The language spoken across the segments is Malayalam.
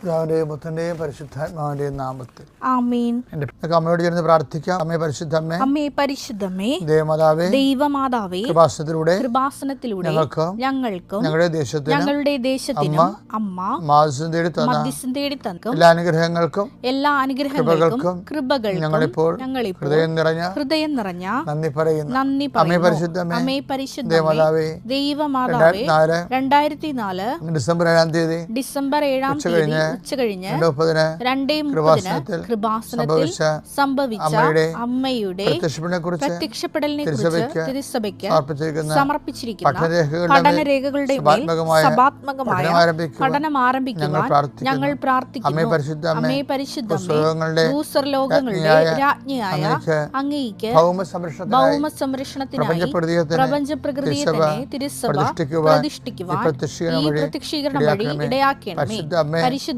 പിതാവിന്റെയും പുത്രന്റെയും പരിശുദ്ധാത്മാവിന്റെയും നാമത്തിൽ. ആമീൻ. എന്റെ അമ്മയോട് ചേർന്ന് പ്രാർത്ഥിക്കാം. അമ്മേ പരിശുദ്ധമ്മേ അമ്മേ അമ്മേ പരിശുദ്ധമേ ദേവമാതാവേ ദൈവമാതാവേ കൃപാസനത്തിലൂടെ കൃപാസനത്തിലൂടെ ഞങ്ങൾക്കും ഞങ്ങൾക്കും ഞങ്ങളുടെ ദേശത്തിന് ഞങ്ങളുടെ ദേശത്തിന് അമ്മ മാസം തേടി തന്ന തേടി എല്ലാ അനുഗ്രഹങ്ങൾക്കും എല്ലാ അനുഗ്രഹങ്ങൾക്കും കൃപകൾക്കും ഞങ്ങളിപ്പോൾ ഞങ്ങളിപ്പോൾ ഹൃദയം നിറഞ്ഞ ഹൃദയം നിറഞ്ഞ നന്ദി പറയുന്നു. നന്ദി അമ്മേ പറയുന്നു. പരിശുദ്ധ അമ്മേ പരിശുദ്ധമേ ദേവമാതാവേ ദൈവമാതാവേ രണ്ടായിരത്തി നാല് ഡിസംബർ ഏഴാം തീയതി ഡിസംബർ ഏഴാം തീയതി രണ്ടേ മുപ്പതിന് കൃപാസനത്തിൽ സംഭവിച്ച അമ്മയുടെ പ്രത്യക്ഷപ്പെടലിനെ കുറിച്ച് തിരുസഭയ്ക്ക് സമർപ്പിച്ചിരിക്കുന്ന പഠനരേഖകളുടെ സഭാത്മകമായ പഠനം ആരംഭിക്കുവാൻ ഞങ്ങൾ പ്രാർത്ഥിക്കുന്നു. അമ്മേ പരിശുദ്ധ രാജ്ഞിയായ അങ്ങേക്ക് ഭൗമ സംരക്ഷണത്തിനായി പ്രപഞ്ച പ്രകൃതിയെ തന്നെ തിരുസഭ പ്രതിഷ്ഠിക്കുവാൻ ഈ പ്രത്യക്ഷീകരണം വഴി. ഇടയാക്കണമേ പരിശുദ്ധ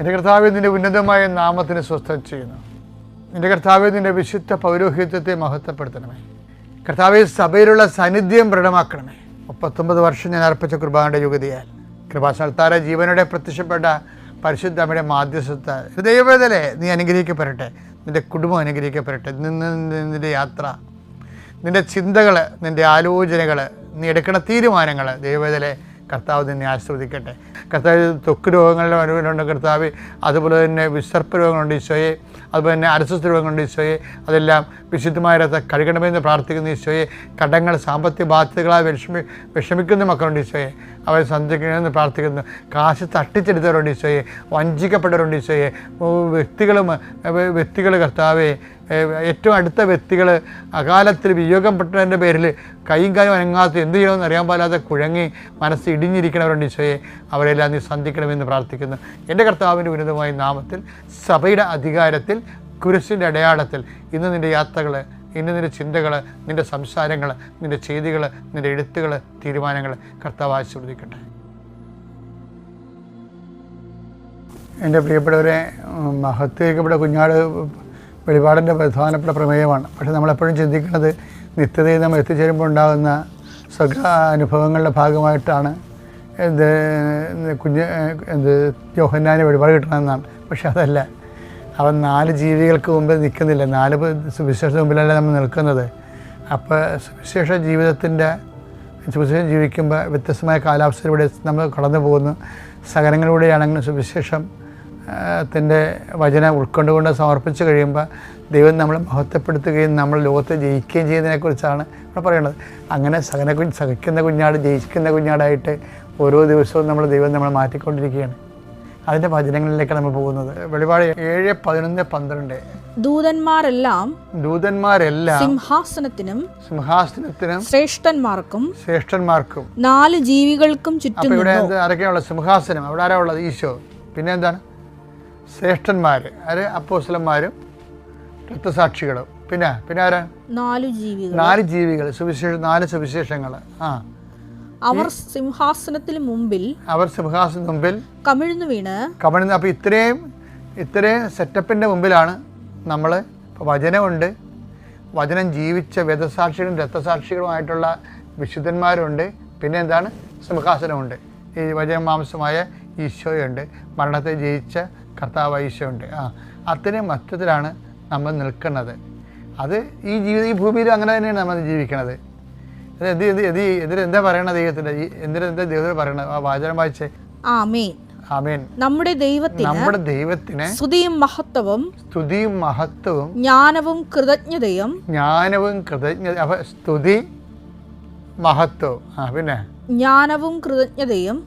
എന്റെ കർത്താവ് നിന്റെ ഉന്നതമായ നാമത്തിന് സ്വസ്ഥം ചെയ്യുന്നു. നിന്റെ കർത്താവ് നിന്റെ വിശുദ്ധ പൗരോഹിത്യത്തെ മഹത്വപ്പെടുത്തണമേ. കർത്താവ് സഭയിലുള്ള സാന്നിധ്യം ദൃഢമാക്കണമേ മുപ്പത്തൊമ്പത് വർഷം ഞാൻ അർപ്പിച്ച കുർബാനയുടെ യുഗതിയാൽ. കൃപാസനത്താര ജീവനോടെ പ്രത്യക്ഷപ്പെട്ട പരിശുദ്ധ അമ്മയുടെ മാധ്യസ്ഥ ഹൃദയവേദനെ നീ അനുഗ്രഹിക്കപ്പെടട്ടെ. നിന്റെ കുടുംബം അനുഗ്രഹിക്കപ്പെടട്ടെ. നിന്ന് നിന്റെ യാത്ര നിന്റെ ചിന്തകൾ നിന്റെ ആലോചനകൾ നീ എടുക്കുന്ന തീരുമാനങ്ങൾ ദൈവവേദനെ കർത്താവ് നിന്നെ ആസ്വദിക്കട്ടെ കർത്താവ് ത്വക്ക് രോഗങ്ങളുടെ അനുഭവമുണ്ട് കർത്താവ് അതുപോലെ തന്നെ വിസർപ്പ രോഗങ്ങളുണ്ട് ഈശോയെ. അതുപോലെ തന്നെ അരസ്വസ്ഥ കൊണ്ട് ഈശോയെ അതെല്ലാം വിശുദ്ധമായ രഥം കഴുകണമെന്ന് പ്രാർത്ഥിക്കുന്ന ഈശോയെ കടങ്ങൾ സാമ്പത്തിക ബാധ്യതകളായി വിഷമി വിഷമിക്കുന്ന മക്കളുണ്ട് ഈശോയെ. അവരെ സന്ധിക്കണമെന്ന് പ്രാർത്ഥിക്കുന്നു. കാശ് തട്ടിച്ചെടുത്തവരുണ്ട് ഈശോയെ. വഞ്ചിക്കപ്പെട്ടവരുണ്ട് ഈശോയെ. വ്യക്തികളും വ്യക്തികൾ കർത്താവെ ഏറ്റവും അടുത്ത വ്യക്തികൾ അകാലത്തിൽ വിയോഗപ്പെട്ടതിന്റെ പേരിൽ കൈയും കാലും അനങ്ങാത്ത എന്ത് ചെയ്യണമെന്ന് അറിയാൻ പാലാതെ കുഴങ്ങി മനസ്സ് ഇടിഞ്ഞിരിക്കണവരുണ്ട് ഈശോയെ. അവരെല്ലാം നീ സന്ധിക്കണമെന്ന് പ്രാർത്ഥിക്കുന്നു. എന്റെ കർത്താവിന്റെ ഉന്നതമായ നാമത്തിൽ സഭയുടെ അധികാരത്തിൽ കുരിശിന്റെ അടയാളത്തിൽ ഇന്ന് നിന്റെ യാത്രകൾ ഇന്ന് നിന്റെ ചിന്തകൾ നിന്റെ സംസാരങ്ങൾ നിന്റെ ചെയ്തികൾ നിന്റെ എഴുത്തുകൾ തീരുമാനങ്ങൾ കർത്താവ് ആശീർവദിക്കട്ടെ. എന്റെ പ്രിയപ്പെട്ടവരെ മഹത്വയ്ക്കപ്പെട്ട കുഞ്ഞാട് വെളിപാടിന്റെ പ്രധാനപ്പെട്ട പ്രമേയമാണ്. പക്ഷേ നമ്മളെപ്പോഴും ചിന്തിക്കുന്നത് നിത്യതയിൽ നമ്മൾ എത്തിച്ചേരുമ്പോൾ ഉണ്ടാകുന്ന സുഖ അനുഭവങ്ങളുടെ ഭാഗമായിട്ടാണ്. എന്ത് കുഞ്ഞ് എന്ത് യോഹന്നാന് വെളിപാട് കിട്ടണമെന്നാണ്. പക്ഷെ അതല്ല. അവൻ നാല് ജീവികൾക്ക് മുമ്പിൽ നിൽക്കുന്നില്ല. നാല് സുവിശേഷ മുമ്പിലല്ല നമ്മൾ നിൽക്കുന്നത്. അപ്പോൾ സുവിശേഷ ജീവിതത്തിന്റെ സുവിശേഷം ജീവിക്കുമ്പോൾ വ്യത്യസ്തമായ കാലാവസ്ഥയിലൂടെ നമ്മൾ കടന്നു പോകുന്നു. സഹനങ്ങളിലൂടെയാണെങ്കിലും സുവിശേഷം ത്തിന്റെ വചനം ഉൾക്കൊണ്ടുകൊണ്ട് സമർപ്പിച്ച് കഴിയുമ്പോൾ ദൈവം നമ്മളെ മഹത്വപ്പെടുത്തുകയും നമ്മൾ ലോകത്തെ ജയിക്കുകയും ചെയ്യുന്നതിനെക്കുറിച്ചാണ് ഇവിടെ പറയുന്നത്. അങ്ങനെ സഹന സഹിക്കുന്ന കുഞ്ഞാട് ജയിക്കുന്ന കുഞ്ഞാടായിട്ട് ഓരോ ദിവസവും നമ്മൾ ദൈവം നമ്മളെ മാറ്റിക്കൊണ്ടിരിക്കുകയാണ്. അതിന്റെ വചനങ്ങളിലേക്ക് നമ്മൾ പോകുന്നത്. വെളിപാട് ഏഴ് പതിനൊന്ന് പന്ത്രണ്ട്. ദൂതന്മാരെല്ലാം ദൂതന്മാരെല്ലാം സിംഹാസനത്തിനും സിംഹാസനത്തിനും ശ്രേഷ്ഠന്മാർക്കും ശ്രേഷ്ഠന്മാർക്കും നാല് ജീവികൾക്കും ചുറ്റും ഇവിടെ. ആരൊക്കെയാണുള്ളത്? സിംഹാസനം. അവിടെ ആരാ ഉള്ളത്? ഈശോ. പിന്നെ എന്താണ്? ശ്രേഷ്ഠന്മാർ ആര്? അപ്പോസ്ലന്മാരും രക്തസാക്ഷികളും. പിന്നെ പിന്നെ ആരാ? നാല് ജീവികൾ. നാല് ജീവികൾ. സുവിശേഷ നാല് സുവിശേഷങ്ങൾ ആ. അവർ സിംഹാസനത്തിന് മുമ്പിൽ അവർ സിംഹാസന മുമ്പിൽ കമിഴ്ന്നു വീണ്. കമിഴ്ന്ന്. അപ്പോൾ ഇത്രയും ഇത്രയും സെറ്റപ്പിന്റെ മുമ്പിലാണ് നമ്മൾ വചനമുണ്ട്. വചനം ജീവിച്ച വേദസാക്ഷികളും രക്തസാക്ഷികളുമായിട്ടുള്ള വിശുദ്ധന്മാരുണ്ട്. പിന്നെ എന്താണ്? സിംഹാസനമുണ്ട്. ഈ വചന മാംസമായ ഈശോയുണ്ട്. മരണത്തെ ജയിച്ച കർത്താവ് ഈശോയുണ്ട്. ആ അത്രയും മറ്റത്തിലാണ് നമ്മൾ നിൽക്കുന്നത്. അത് ഈ ജീവിത ഈ ഭൂമിയിൽ അങ്ങനെ തന്നെയാണ് നമ്മൾ ജീവിക്കണത് ഇത് എന്ത് എന്ത് എന്ത് ഇതിൽ എന്താ പറയണത് ദൈവത്തിന്റെ എന്തിനാ എന്താ ദൈവത്തിൽ പറയണത്? ആ വാചനം വായിച്ചേ. ആമേൻ. നമ്മുടെ ദൈവത്തിന് നമ്മുടെ ദൈവത്തിന് സ്തുതിയും മഹത്വവും സ്തുതിയും മഹത്വവും ജ്ഞാനവും കൃതജ്ഞതയും ജ്ഞാനവും കൃതജ്ഞത അപ്പൊ സ്തുതി മഹത്വം ആ പിന്നെ? ജ്ഞാനവും കൃതജ്ഞതയും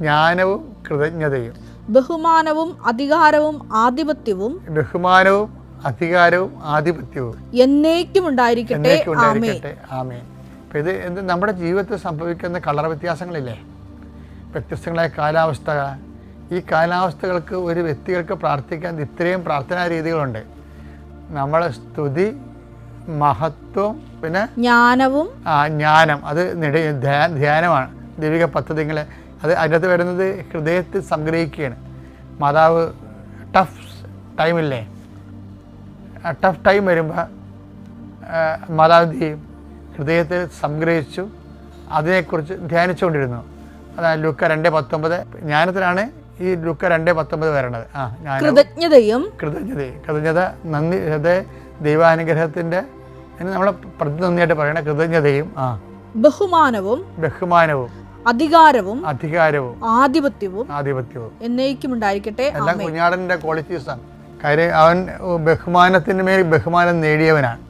ജ്ഞാനവും കൃതജ്ഞതയും. ബഹുമാനവും അധികാരവും ആധിപത്യവും ബഹുമാനവും അധികാരവും ആധിപത്യവും. എന്നേക്കും ഉണ്ടായിരിക്കട്ടെ ആമേൻ. ഉണ്ടായിരിക്കട്ടെ ആമേൻ അപ്പം ഇത് എന്ത് നമ്മുടെ ജീവിതത്തിൽ സംഭവിക്കുന്ന കളർ വ്യത്യാസങ്ങളില്ലേ? വ്യത്യസ്തങ്ങളായ കാലാവസ്ഥ. ഈ കാലാവസ്ഥകൾക്ക് ഒരു വ്യക്തികൾക്ക് പ്രാർത്ഥിക്കാൻ ഇത്രയും പ്രാർത്ഥനാ രീതികളുണ്ട്. നമ്മൾ സ്തുതി മഹത്വം പിന്നെ ജ്ഞാനവും ആ ജ്ഞാനം. അത് നിട ധ്യാനമാണ്. ദൈവിക പദ്ധതികൾ അത് അതിനകത്ത് വരുന്നത് ഹൃദയത്തിൽ സംഗ്രഹിക്കുകയാണ്. മാതാവ് ടഫ് ടൈമില്ലേ? ടഫ് ടൈം വരുമ്പോൾ മാതാവ് ചെയ്യും? ഹൃദയത്തിൽ സംഗ്രഹിച്ചു അതിനെക്കുറിച്ച് ധ്യാനിച്ചുകൊണ്ടിരുന്നു. അതായത് ലുക്ക രണ്ട് പത്തൊമ്പത്. ജ്ഞാനത്തിലാണ് ഈ ലുക്ക രണ്ട് പത്തൊമ്പത് വരണത്. ആ കൃതജ്ഞതയും കൃതജ്ഞതയും. കൃതജ്ഞത കൃതജ്ഞത നന്ദി ഹൃദയ ദൈവാനുഗ്രഹത്തിന്റെ നമ്മളെ പ്രതിനന്ദിയായിട്ട് പറയണ കൃതജ്ഞതയും ആ. ബഹുമാനവും ബഹുമാനവും. അധികാരവും അധികാരവും. ആധിപത്യവും ആധിപത്യവും. എന്നേക്കും ഉണ്ടായിരിക്കട്ടെ എല്ലാം ആമേൻ. കുഞ്ഞാടന്റെ ക്വാളിറ്റീസാണ് കാര്യം അവൻ ബഹുമാനത്തിന് മേൽ ബഹുമാനം നേടിയവനാണ്.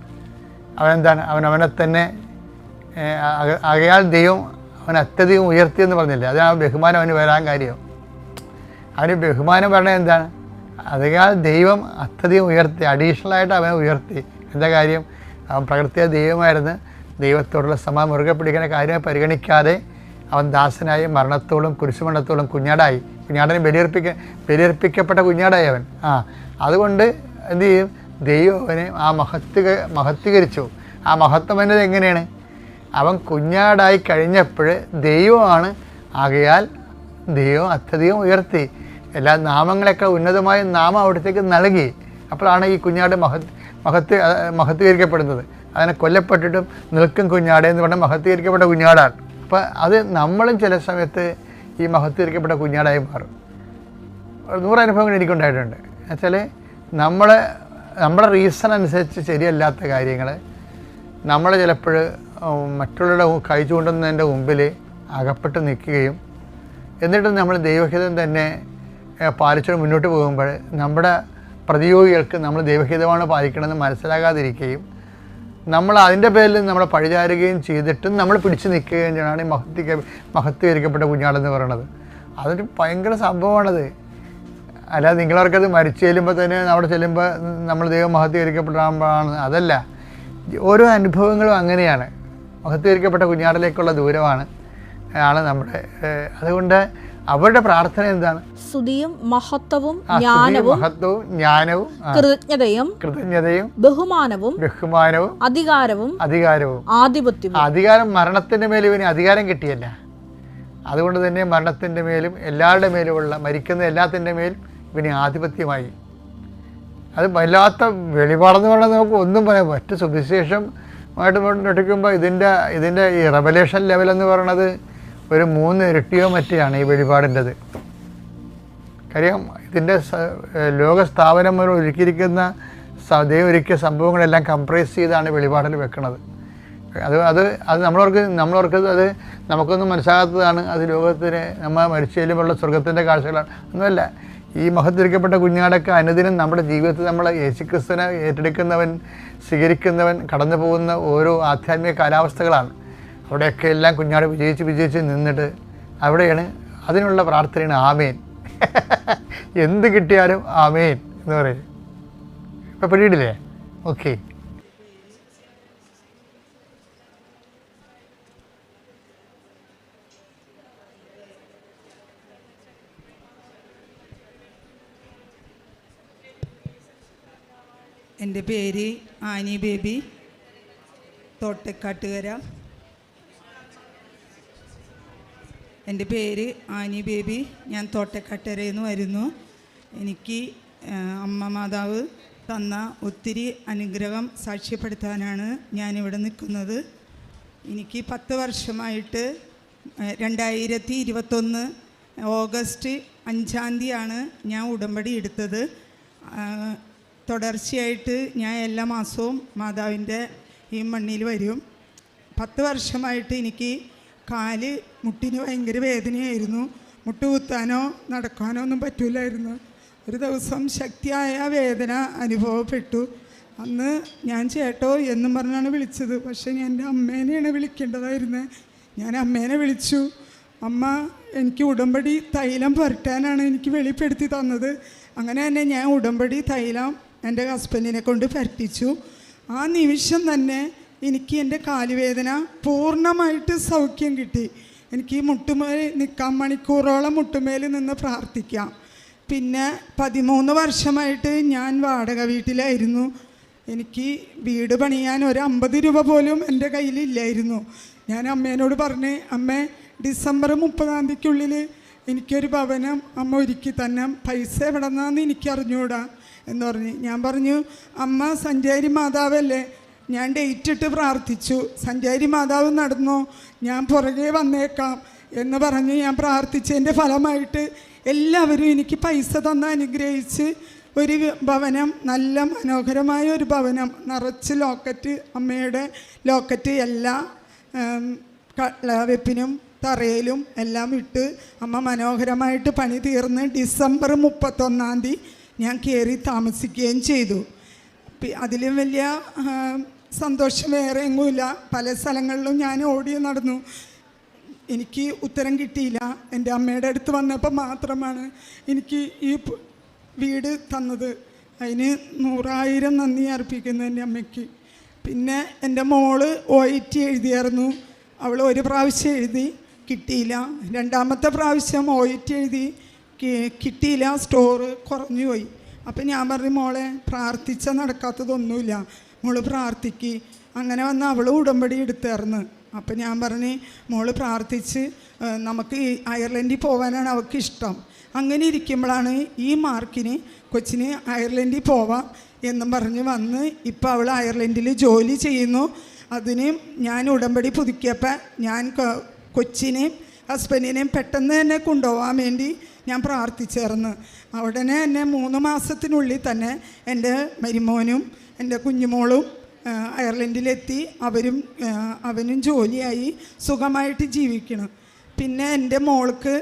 അവൻ എന്താണ് അവൻ അവനെ തന്നെ അകയാൽ ദൈവം അവൻ അത്യധികം ഉയർത്തിയെന്ന് പറഞ്ഞില്ലേ? അതാണ് ആ ബഹുമാനം അവന് വരാൻ കാര്യം. അവന് ബഹുമാനം പറഞ്ഞത് എന്താണ്? അധികാൽ ദൈവം അത്യധികം ഉയർത്തി അഡീഷണലായിട്ട് അവനെ ഉയർത്തി. എന്താ കാര്യം? അവൻ പ്രകൃതിയ ദൈവമായിരുന്നു. ദൈവത്തോടുള്ള സമ മുറുകെ പിടിക്കുന്ന കാര്യം പരിഗണിക്കാതെ അവൻ ദാസനായി മരണത്തോളം കുരിശുമരണത്തോളം കുഞ്ഞാടായി. കുഞ്ഞാടനെ ബലിയർപ്പിക്ക ബലിയർപ്പിക്കപ്പെട്ട കുഞ്ഞാടായി അവൻ. ആ അതുകൊണ്ട് എന്ത് ചെയ്യും? ദൈവം അവനെ ആ മഹത്വ മഹത്വീകരിച്ചു. ആ മഹത്വം എന്നത് എങ്ങനെയാണ്? അവൻ കുഞ്ഞാടായി കഴിഞ്ഞപ്പോൾ ദൈവമാണ് ആകയാൽ ദൈവം അത്യധികം ഉയർത്തി. എല്ലാ നാമങ്ങളെക്കാൾ ഉന്നതമായ നാമം അവിടത്തേക്ക് നൽകി. അപ്പോഴാണ് ഈ കുഞ്ഞാട് മഹത് മഹത്വ മഹത്വീകരിക്കപ്പെടുന്നത്. അതിനെ കൊല്ലപ്പെട്ടിട്ടും നിൽക്കും കുഞ്ഞാട് എന്ന് പറഞ്ഞാൽ മഹത്വീകരിക്കപ്പെട്ട കുഞ്ഞാടാണ്. അപ്പോൾ അത് നമ്മളും ചില സമയത്ത് ഈ മഹത്വീകരിക്കപ്പെട്ട കുഞ്ഞാടായി മാറും. ഒരു നൂറ് അനുഭവങ്ങൾ എനിക്കുണ്ടായിട്ടുണ്ട്. എന്നുവെച്ചാൽ നമ്മൾ നമ്മുടെ റീസൺ അനുസരിച്ച് ശരിയല്ലാത്ത കാര്യങ്ങൾ നമ്മൾ ചിലപ്പോൾ മറ്റുള്ളവരുടെ കൈ ചൂണ്ടുന്നതിന്റെ മുമ്പിൽ അകപ്പെട്ട് നിൽക്കുകയും എന്നിട്ട് നമ്മൾ ദൈവഹിതം തന്നെ പാലിച്ചുകൊണ്ട് മുന്നോട്ട് പോകുമ്പോൾ നമ്മുടെ പ്രതിയോഗികൾക്ക് നമ്മൾ ദൈവഹിതമാണ് പാലിക്കണമെന്ന് മനസ്സിലാകാതിരിക്കുകയും നമ്മൾ അതിന്റെ പേരിൽ നമ്മളെ പഴിചാരുകയും ചെയ്തിട്ടും നമ്മൾ പിടിച്ചു നിൽക്കുകയും ചെയ്യണമാണ് ഈ മഹത്വ മഹത്വീകരിക്കപ്പെട്ട കുഞ്ഞാടെന്ന് പറയണത് അതൊരു ഭയങ്കര സംഭവമാണത്. അല്ലാതെ നിങ്ങളവർക്കത് മരിച്ചു ചെല്ലുമ്പോൾ തന്നെ അവിടെ ചെല്ലുമ്പോൾ നമ്മൾ ദൈവം മഹത്വീകരിക്കപ്പെടാമ്പോഴാണ് അതല്ല ഓരോ അനുഭവങ്ങളും അങ്ങനെയാണ്. മഹത്വീകരിക്കപ്പെട്ട കുഞ്ഞാടിലേക്കുള്ള ദൂരമാണ് ആണ് നമ്മുടെ അതുകൊണ്ട് അവരുടെ പ്രാർത്ഥന എന്താണ്? സ്തുതിയും മഹത്വവും ജ്ഞാനവും മഹത്വവും ജ്ഞാനവും കൃതജ്ഞതയും കൃതജ്ഞതയും ബഹുമാനവും ബഹുമാനവും അധികാരവും അധികാരവും. ആധിപത്യവും അധികാരം മരണത്തിന്റെ മേലും ഇവന് അധികാരം കിട്ടിയല്ല. അതുകൊണ്ട് തന്നെ മരണത്തിന്റെ മേലും എല്ലാവരുടെ മേലുമുള്ള മരിക്കുന്ന എല്ലാത്തിന്റെ മേലും ഇവന് ആധിപത്യമായി. അത് വല്ലാത്ത വെളിപാടെന്ന് പറഞ്ഞാൽ നമുക്ക് ഒന്നും പറയാം മറ്റ് സുവിശേഷമായിട്ട് പഠിക്കുമ്പോൾ ഇതിന്റെ ഇതിന്റെ ഈ റെവലേഷൻ ലെവൽ എന്ന് പറയുന്നത് ഒരു മൂന്ന് ഇരട്ടിയോ മറ്റെയാണ് ഈ വെളിപാടിന്റെത്. കാര്യം ഇതിന്റെ ലോകസ്ഥാപനം മുതൽ ഒരുക്കിയിരിക്കുന്ന ദൈവം ഒരുക്കിയ സംഭവങ്ങളെല്ലാം കംപ്രൈസ് ചെയ്താണ് വെളിപാടിൽ വെക്കുന്നത് അത് അത് അത് നമ്മളവർക്ക് നമ്മളവർക്ക് അത് നമുക്കൊന്നും മനസ്സിലാകാത്തതാണ്. അത് ലോകത്തിന് നമ്മൾ മരിച്ചു ചെല്ലുമ്പോഴുള്ള സ്വർഗത്തിന്റെ കാഴ്ചകളാണ്. ഒന്നുമല്ല ഈ മഹത്തിരിക്കപ്പെട്ട കുഞ്ഞാടൊക്കെ അനുദിനം നമ്മുടെ ജീവിതത്തിൽ നമ്മൾ യേശുക്രിസ്തുവിനെ ഏറ്റെടുക്കുന്നവൻ സ്വീകരിക്കുന്നവൻ കടന്നു പോകുന്ന ഓരോ ആധ്യാത്മിക കാലാവസ്ഥകളാണ്. അവിടെയൊക്കെ എല്ലാം കുഞ്ഞാട് വിജയിച്ച് വിജയിച്ച് നിന്നിട്ട് അവിടെയാണ് അതിനുള്ള പ്രാർത്ഥനയാണ് ആമേൻ. എന്ത് കിട്ടിയാലും ആമേൻ എന്ന് പറയും ഇപ്പം പിടിയിടില്ലേ? ഓക്കെ. എന്റെ പേര് ആനി ബേബി. തോട്ടക്കാട്ടുകര. എന്റെ പേര് ആനി ബേബി. ഞാൻ തോട്ടക്കാട്ടുകരയിൽ നിന്ന് വരുന്നു. എനിക്ക് അമ്മ മാതാവ് തന്ന ഒത്തിരി അനുഗ്രഹം സാക്ഷ്യപ്പെടുത്താനാണ് ഞാനിവിടെ നിൽക്കുന്നത്. എനിക്ക് പത്ത് വർഷമായിട്ട് രണ്ടായിരത്തി ഇരുപത്തൊന്ന് ഓഗസ്റ്റ് അഞ്ചാം തീയതിയാണ് ഞാൻ ഉടമ്പടി എടുത്തത്. തുടർച്ചയായിട്ട് ഞാൻ എല്ലാ മാസവും മാതാവിന്റെ ഈ മണ്ണിൽ വരും. പത്ത് വർഷമായിട്ട് എനിക്ക് കാൽ മുട്ടിന് ഭയങ്കര വേദനയായിരുന്നു. മുട്ട് കുത്താനോ നടക്കാനോ ഒന്നും പറ്റൂലായിരുന്നു. ഒരു ദിവസം ശക്തിയായ വേദന അനുഭവപ്പെട്ടു. അന്ന് ഞാൻ ചേട്ടോ എന്നും പറഞ്ഞാണ് വിളിച്ചത്. പക്ഷേ ഞാൻ എന്റെ അമ്മേനെയാണ് വിളിക്കേണ്ടതായിരുന്നത് ഞാൻ അമ്മേനെ വിളിച്ചു. അമ്മ എനിക്ക് ഉടമ്പടി തൈലം പുരട്ടാനാണ് എനിക്ക് വെളിപ്പെടുത്തി തന്നത്. അങ്ങനെ തന്നെ ഞാൻ ഉടമ്പടി തൈലം എന്റെ ഹസ്ബൻഡിനെ കൊണ്ട് പറ്റിച്ചു. ആ നിമിഷം തന്നെ എനിക്ക് എന്റെ കാലുവേദന പൂർണമായിട്ട് സൗഖ്യം കിട്ടി. എനിക്ക് മുട്ടുമേൽ നിൽക്കാൻ മണിക്കൂറോളം മുട്ടുമേൽ നിന്ന് പ്രാർത്ഥിക്കാം. പിന്നെ പതിമൂന്ന് വർഷമായിട്ട് ഞാൻ വാടക വീട്ടിലായിരുന്നു. എനിക്ക് വീട് പണിയാൻ ഒരു അമ്പത് രൂപ പോലും എന്റെ കയ്യിലില്ലായിരുന്നു ഞാൻ അമ്മേനോട് പറഞ്ഞ് അമ്മേ ഡിസംബർ മുപ്പതാം തീയതിക്കുള്ളിൽ എനിക്കൊരു ഭവനം അമ്മ ഒരുക്കി തന്നെ പൈസ എവിടെ നിന്നാന്ന് എനിക്ക് എന്ന് പറഞ്ഞ്. ഞാൻ പറഞ്ഞു അമ്മ സഞ്ചാരി മാതാവല്ലേ? ഞാൻ ഡേറ്റ് ഇട്ട് പ്രാർത്ഥിച്ചു. സഞ്ചാരി മാതാവ് നടന്നോ? ഞാൻ പുറകെ വന്നേക്കാം. എന്ന് പറഞ്ഞ് ഞാൻ പ്രാർത്ഥിച്ചതിന്റെ ഫലമായിട്ട് എല്ലാവരും എനിക്ക് പൈസ തന്ന് അനുഗ്രഹിച്ച് ഒരു ഭവനം നല്ല മനോഹരമായ ഒരു ഭവനം നിറച്ച് ലോക്കറ്റ് അമ്മയുടെ ലോക്കറ്റ് എല്ലാ കളവെപ്പിനും തറയിലും എല്ലാം ഇട്ട് അമ്മ മനോഹരമായിട്ട് പണി തീർന്ന് ഡിസംബർ മുപ്പത്തൊന്നാം തീയതി ഞാൻ കയറി താമസിക്കുകയും ചെയ്തു. അതിലും വലിയ സന്തോഷം വേറെ എങ്ങുമില്ല. പല സ്ഥലങ്ങളിലും ഞാൻ ഓടി നടന്നു. എനിക്ക് ഉത്തരം കിട്ടിയില്ല. എന്റെ അമ്മയുടെ അടുത്ത് വന്നപ്പോൾ മാത്രമാണ് എനിക്ക് ഈ വീട് തന്നത്. അതിന് നൂറായിരം നന്ദി അർപ്പിക്കുന്നു എന്റെ അമ്മയ്ക്ക്. പിന്നെ എന്റെ മോൾ ഒ ഐ ടി എഴുതിയായിരുന്നു. അവൾ ഒരു പ്രാവശ്യം എഴുതി. കിട്ടിയില്ല. രണ്ടാമത്തെ പ്രാവശ്യം ഒ ഐ ടി എഴുതി. കിട്ടിയില്ല. സ്റ്റോറ് കുറഞ്ഞു പോയി അപ്പം ഞാൻ പറഞ്ഞു മോളെ പ്രാർത്ഥിച്ച നടക്കാത്തതൊന്നുമില്ല മോൾ പ്രാർത്ഥിക്ക്. അങ്ങനെ വന്ന് അവൾ ഉടമ്പടി എടുത്തേർന്ന് അപ്പം ഞാൻ പറഞ്ഞ് മോൾ പ്രാർത്ഥിച്ച് നമുക്ക് അയർലൻഡിൽ പോകാനാണ് അവൾക്ക് ഇഷ്ടം അങ്ങനെ ഇരിക്കുമ്പോഴാണ് ഈ മാർക്കിന് കൊച്ചിന് അയർലൻഡിൽ പോവാം എന്നും പറഞ്ഞ് വന്ന് ഇപ്പോൾ അവൾ അയർലൻഡിൽ ജോലി ചെയ്യുന്നു. അതിന് ഞാൻ ഉടമ്പടി പുതുക്കിയപ്പോൾ ഞാൻ കൊച്ചിനെയും ഹസ്ബൻഡിനെയും പെട്ടെന്ന് തന്നെ കൊണ്ടുപോകാൻ വേണ്ടി ഞാൻ പ്രാർത്ഥിച്ചേർന്ന്. ഉടനെ എന്നെ മൂന്ന് മാസത്തിനുള്ളിൽ തന്നെ എന്റെ മരുമോനും എന്റെ കുഞ്ഞുമോളും അയർലൻഡിലെത്തി. അവരും അവനും ജോലിയായി സുഖമായിട്ട് ജീവിക്കണം. പിന്നെ എന്റെ മോൾക്ക്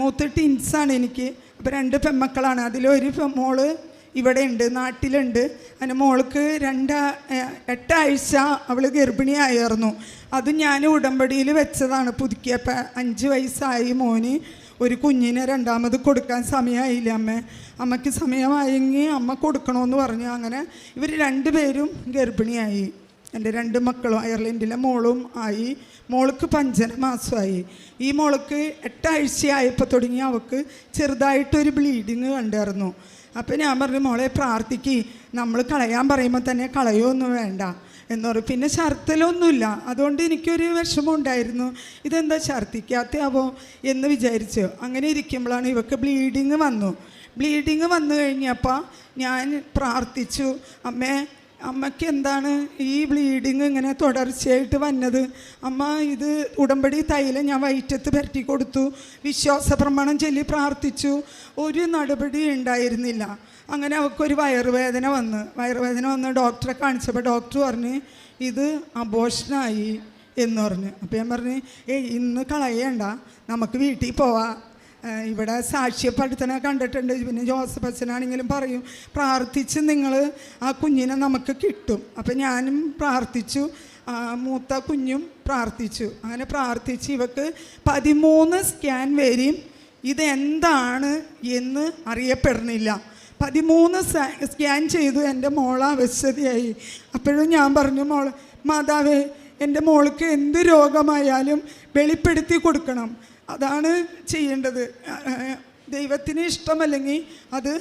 മൂത്ത് ടിൻസാണ് എനിക്ക്. അപ്പോൾ രണ്ട് പെമ്മക്കളാണ്. അതിലൊരു മോൾ ഇവിടെ ഉണ്ട് നാട്ടിലുണ്ട്. അതിന്റെ മോൾക്ക് രണ്ട് എട്ടാഴ്ച അവൾ ഗർഭിണിയായിരുന്നു. അത് ഞാൻ ഉടമ്പടിയിൽ വെച്ചതാണ്. പുതുക്കിയപ്പോൾ അഞ്ച് വയസ്സായി മോന്. ഒരു കുഞ്ഞിനെ രണ്ടാമത് കൊടുക്കാൻ സമയമായില്ല അമ്മ? അമ്മയ്ക്ക് സമയമായെങ്കിൽ അമ്മ കൊടുക്കണമെന്ന് പറഞ്ഞു. അങ്ങനെ ഇവർ രണ്ടുപേരും ഗർഭിണിയായി. എന്റെ രണ്ട് മക്കളും അയർലൻഡിലെ മോളും ആയി. മോൾക്ക് പഞ്ചന മാസമായി. ഈ മോൾക്ക് എട്ടാഴ്ചയായപ്പോൾ തുടങ്ങി അവൾക്ക് ചെറുതായിട്ടൊരു ബ്ലീഡിങ് കണ്ടായിരുന്നു. അപ്പോൾ ഞാൻ പറഞ്ഞു മോളെ പ്രാർത്ഥിക്ക്. നമ്മൾ കളയാൻ പറയുമ്പോൾ തന്നെ കളയൊന്നും വേണ്ട. എന്ന് പറയും. പിന്നെ ഛർത്തലൊന്നുമില്ല. അതുകൊണ്ട് എനിക്കൊരു വിഷമം ഉണ്ടായിരുന്നു ഇതെന്താ ഛർദ്ദിക്കാത്തയാവോ എന്ന് വിചാരിച്ചു അങ്ങനെ ഇരിക്കുമ്പോഴാണ് ഇവക്ക് ബ്ലീഡിങ് വന്നു. ബ്ലീഡിങ് വന്നു കഴിഞ്ഞപ്പോൾ ഞാൻ പ്രാർത്ഥിച്ചു അമ്മേ അമ്മയ്ക്ക് എന്താണ് ഈ ബ്ലീഡിങ് ഇങ്ങനെ തുടർച്ചയായിട്ട് വന്നത്? അമ്മ ഇത് ഉടമ്പടി തൈലം ഞാൻ വയറ്റത്ത് പരട്ടി കൊടുത്തു. വിശ്വാസ പ്രമാണം ചൊല്ലി പ്രാർത്ഥിച്ചു. ഒരു നടപടി ഉണ്ടായിരുന്നില്ല. അങ്ങനെ അവൾക്കൊരു വയറുവേദന വന്ന്. വയറുവേദന വന്ന് ഡോക്ടറെ കാണിച്ചപ്പോൾ ഡോക്ടർ പറഞ്ഞ് ഇത് അബോഷനായി എന്ന് പറഞ്ഞു. അപ്പോൾ ഞാൻ പറഞ്ഞ് ഏയ് ഇന്ന് കളയേണ്ട. നമുക്ക് വീട്ടിൽ പോവാം. ഇവിടെ സാക്ഷ്യപ്പെടുത്തനെ കണ്ടിട്ടുണ്ട്. പിന്നെ ജോസഫ് അച്ഛനാണെങ്കിലും പറയും പ്രാർത്ഥിച്ച് നിങ്ങൾ ആ കുഞ്ഞിനെ നമുക്ക് കിട്ടും. അപ്പം ഞാനും പ്രാർത്ഥിച്ചു. മൂത്ത കുഞ്ഞും പ്രാർത്ഥിച്ചു. അങ്ങനെ പ്രാർത്ഥിച്ച് ഇവക്ക് പതിമൂന്ന് സ്കാൻ വരെയും ഇതെന്താണ്? എന്ന് അറിയപ്പെടുന്നില്ല. പതിമൂന്ന് സ്കാൻ ചെയ്തു. എന്റെ മോൾ അവശതയായി. അപ്പോഴും ഞാൻ പറഞ്ഞു മോൾ മാതാവേ എന്റെ മോൾക്ക് എന്ത് രോഗമായാലും വെളിപ്പെടുത്തി കൊടുക്കണം. അതാണ് ചെയ്യേണ്ടത്. ദൈവത്തിന് ഇഷ്ടമല്ലെങ്കിൽ അത്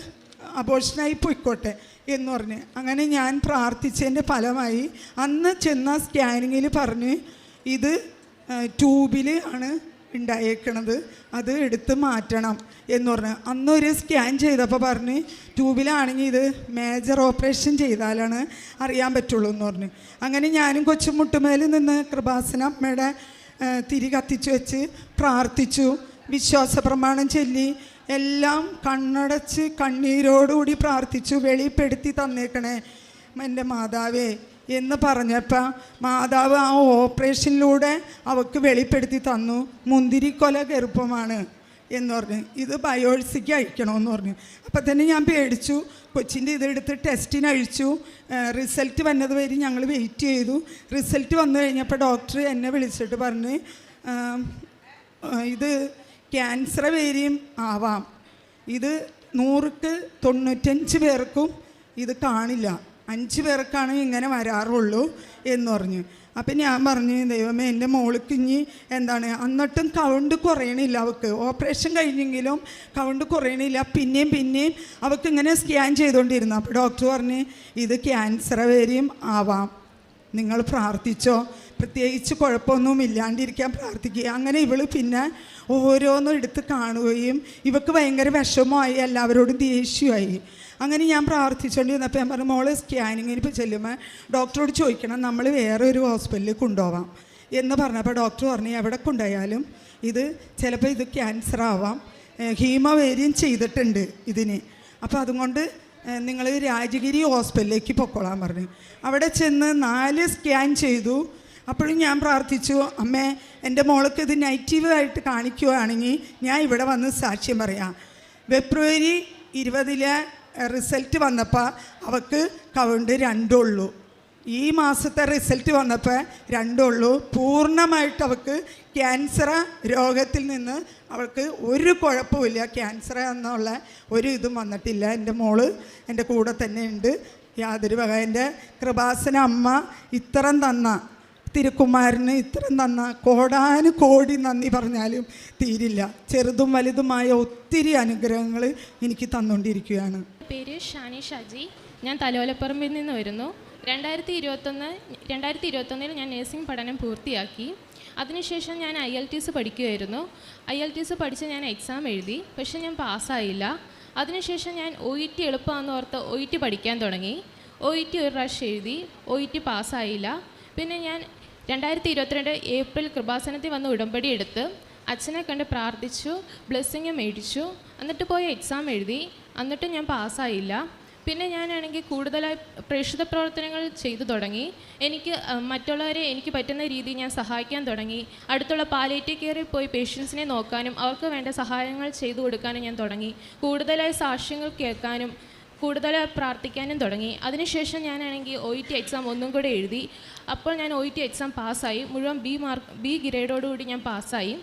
അബോഷനായി പോയിക്കോട്ടെ എന്ന് പറഞ്ഞ്. അങ്ങനെ ഞാൻ പ്രാർത്ഥിച്ചതിന്റെ ഫലമായി അന്ന് ചെന്ന സ്കാനിങ്ങിൽ പറഞ്ഞ് ഇത് ട്യൂബിൽ ആണ് ഉണ്ടായേക്കണത് അത് എടുത്ത് മാറ്റണം എന്ന് പറഞ്ഞു. അന്നൊരു സ്കാൻ ചെയ്തപ്പോൾ പറഞ്ഞ് ട്യൂബിലാണെങ്കിൽ ഇത് മേജർ ഓപ്പറേഷൻ ചെയ്താലാണ് അറിയാൻ പറ്റുള്ളൂ എന്ന് പറഞ്ഞു. അങ്ങനെ ഞാനും കൊച്ചുമുട്ടുമേൽ നിന്ന് കൃപാസന അമ്മയുടെ തിരി കത്തിച്ചു വെച്ച് പ്രാർത്ഥിച്ചു. വിശ്വാസ പ്രമാണം ചൊല്ലി. എല്ലാം കണ്ണടച്ച് കണ്ണീരോടുകൂടി പ്രാർത്ഥിച്ചു. വെളിപ്പെടുത്തി തന്നേക്കണേ. എന്റെ മാതാവേ എന്ന് പറഞ്ഞപ്പോൾ മാതാവ് ആ ഓപ്പറേഷനിലൂടെ അവൾക്ക് വെളിപ്പെടുത്തി തന്നു. മുന്തിരിക്കൊല ഗർഭമാണ് എന്ന് പറഞ്ഞു. ഇത് ബയോൾസിക്ക് അയക്കണമെന്ന് പറഞ്ഞു. അപ്പം തന്നെ ഞാൻ പേടിച്ചു. കൊച്ചിന്റെ ഇതെടുത്ത് ടെസ്റ്റിന് അഴിച്ചു. റിസൾട്ട് വന്നത് വരെ ഞങ്ങൾ വെയിറ്റ് ചെയ്തു. റിസൾട്ട് വന്നു കഴിഞ്ഞപ്പോൾ ഡോക്ടർ എന്നെ വിളിച്ചിട്ട് പറഞ്ഞ് ഇത് ക്യാൻസർ വേരിയും ആവാം. ഇത് നൂറുക്ക് തൊണ്ണൂറ്റഞ്ച് പേർക്കും ഇത് കാണില്ല. അഞ്ച് പേർക്കാണ് ഇങ്ങനെ വരാറുള്ളൂ എന്ന് പറഞ്ഞു. അപ്പം ഞാൻ പറഞ്ഞു ദൈവമേ എന്റെ മോൾക്ക് എന്താണ് എന്നിട്ടും കൗണ്ട് കുറയണില്ല അവൾക്ക്. ഓപ്പറേഷൻ കഴിഞ്ഞെങ്കിലും കൗണ്ട് കുറയണില്ല. പിന്നെയും പിന്നെയും അവൾക്ക് ഇങ്ങനെ സ്കാൻ ചെയ്തുകൊണ്ടിരുന്നു അപ്പോൾ ഡോക്ടർ പറഞ്ഞ് ഇത് ക്യാൻസർ വരെയും ആവാം. നിങ്ങൾ പ്രാർത്ഥിച്ചോ? പ്രത്യേകിച്ച് കുഴപ്പമൊന്നും ഇല്ലാണ്ടിരിക്കാൻ പ്രാർത്ഥിക്കുക. അങ്ങനെ ഇവൾ പിന്നെ ഓരോന്നും എടുത്ത് കാണുകയും ഇവക്ക് ഭയങ്കര വിഷമമായി എല്ലാവരോടും ദേഷ്യമായി. അങ്ങനെ ഞാൻ പ്രാർത്ഥിച്ചുകൊണ്ടിരുന്നപ്പോൾ ഞാൻ പറഞ്ഞു മോളെ സ്കാനിങ്ങിന് ഇപ്പോൾ ചെല്ലുമ്പോൾ ഡോക്ടറോട് ചോദിക്കണം നമ്മൾ വേറെ ഒരു ഹോസ്പിറ്റലിൽ കൊണ്ടുപോവാം. എന്ന് പറഞ്ഞപ്പോൾ ഡോക്ടർ പറഞ്ഞു എവിടെ കൊണ്ടുപോയാലും ഇത് ചിലപ്പോൾ ഇത് ക്യാൻസർ ആവാം. ഹീമോവേരിയം ചെയ്തിട്ടുണ്ട് ഇതിന്. അപ്പോൾ അതുകൊണ്ട് നിങ്ങൾ രാജഗിരി ഹോസ്പിറ്റലിലേക്ക് പൊക്കോളാൻ പറഞ്ഞു. അവിടെ ചെന്ന് നാല് സ്കാൻ ചെയ്തു. അപ്പോഴും ഞാൻ പ്രാർത്ഥിച്ചു അമ്മേ എന്റെ മോൾക്ക് ഇത് നെഗറ്റീവായിട്ട് കാണിക്കുകയാണെങ്കിൽ ഞാൻ ഇവിടെ വന്ന് സാക്ഷ്യം പറയാം. ഫെബ്രുവരി ഇരുപതിലെ റിസൾട്ട് വന്നപ്പോൾ അവൾക്ക് കൗണ്ട് രണ്ടുള്ളൂ. ഈ മാസത്തെ റിസൾട്ട് വന്നപ്പോൾ രണ്ടുള്ളൂ. പൂർണമായിട്ട് അവൾക്ക് ക്യാൻസർ രോഗത്തിൽ നിന്ന് അവൾക്ക് ഒരു കുഴപ്പമില്ല ക്യാൻസർ എന്നുള്ള ഒരു ഇതും വന്നിട്ടില്ല. എന്റെ മോൾ എന്റെ കൂടെ തന്നെ ഉണ്ട്. യാതൊരു വക എന്റെ കൃപാസന അമ്മ ഇത്തരം തന്ന തിരുക്കുമാരന് ഇത്തരം തന്ന കോടാന് കോടി നന്ദി പറഞ്ഞാലും തീരില്ല. ചെറുതും വലുതുമായ ഒത്തിരി അനുഗ്രഹങ്ങൾ എനിക്ക് തന്നുകൊണ്ടിരിക്കുകയാണ്. പേര് ഷാനി ഷാജി. ഞാൻ തലോലപ്പറമ്പിൽ നിന്ന് വരുന്നു. രണ്ടായിരത്തി ഇരുപത്തൊന്ന് രണ്ടായിരത്തി ഇരുപത്തൊന്നിൽ ഞാൻ നഴ്സിംഗ് പഠനം പൂർത്തിയാക്കി. അതിനുശേഷം ഞാൻ ഐ എൽ ടി എസ് പഠിക്കുമായിരുന്നു ഐ എൽ ടി എസ് പഠിച്ച് ഞാൻ എക്സാം എഴുതി. പക്ഷെ ഞാൻ പാസ്സായില്ല. അതിനുശേഷം ഞാൻ ഒ ഇ ടി എളുപ്പമാണെന്ന് ഓർത്ത് ഒ ഇ ടി പഠിക്കാൻ തുടങ്ങി. ഒ ഇ ടി ഒരു പ്രാവശ്യം എഴുതി. ഒ ഇ ടി പാസ്സായില്ല. പിന്നെ ഞാൻ രണ്ടായിരത്തി ഇരുപത്തിരണ്ട് ഏപ്രിൽ കൃപാസനത്തിൽ വന്ന് ഉടമ്പടി എടുത്ത് അച്ഛനെ കണ്ട് പ്രാർത്ഥിച്ചു ബ്ലെസ്സിങ് മേടിച്ചു. എന്നിട്ട് പോയി എക്സാം എഴുതി. എന്നിട്ട് ഞാൻ പാസ്സായില്ല. പിന്നെ ഞാനാണെങ്കിൽ കൂടുതലായി പ്രേക്ഷിത പ്രവർത്തനങ്ങൾ ചെയ്തു തുടങ്ങി. എനിക്ക് മറ്റുള്ളവരെ എനിക്ക് പറ്റുന്ന രീതിയിൽ ഞാൻ സഹായിക്കാൻ തുടങ്ങി. അടുത്തുള്ള പാലേറ്റീവ് കെയറിൽ പോയി പേഷ്യൻസിനെ നോക്കാനും അവർക്ക് വേണ്ട സഹായങ്ങൾ ചെയ്തു കൊടുക്കാനും ഞാൻ തുടങ്ങി. കൂടുതലായി സാക്ഷ്യങ്ങൾ കേൾക്കാനും കൂടുതൽ പ്രാർത്ഥിക്കാനും തുടങ്ങി. അതിനുശേഷം ഞാനാണെങ്കിൽ ഒ ഇ ടി എക്സാം ഒന്നും കൂടെ എഴുതി. അപ്പോൾ ഞാൻ ഒ ഇ ടി എക്സാം പാസ്സായി. മുഴുവൻ ബി മാർക്ക് ബി ഗ്രേഡോടുകൂടി ഞാൻ പാസ്സായി.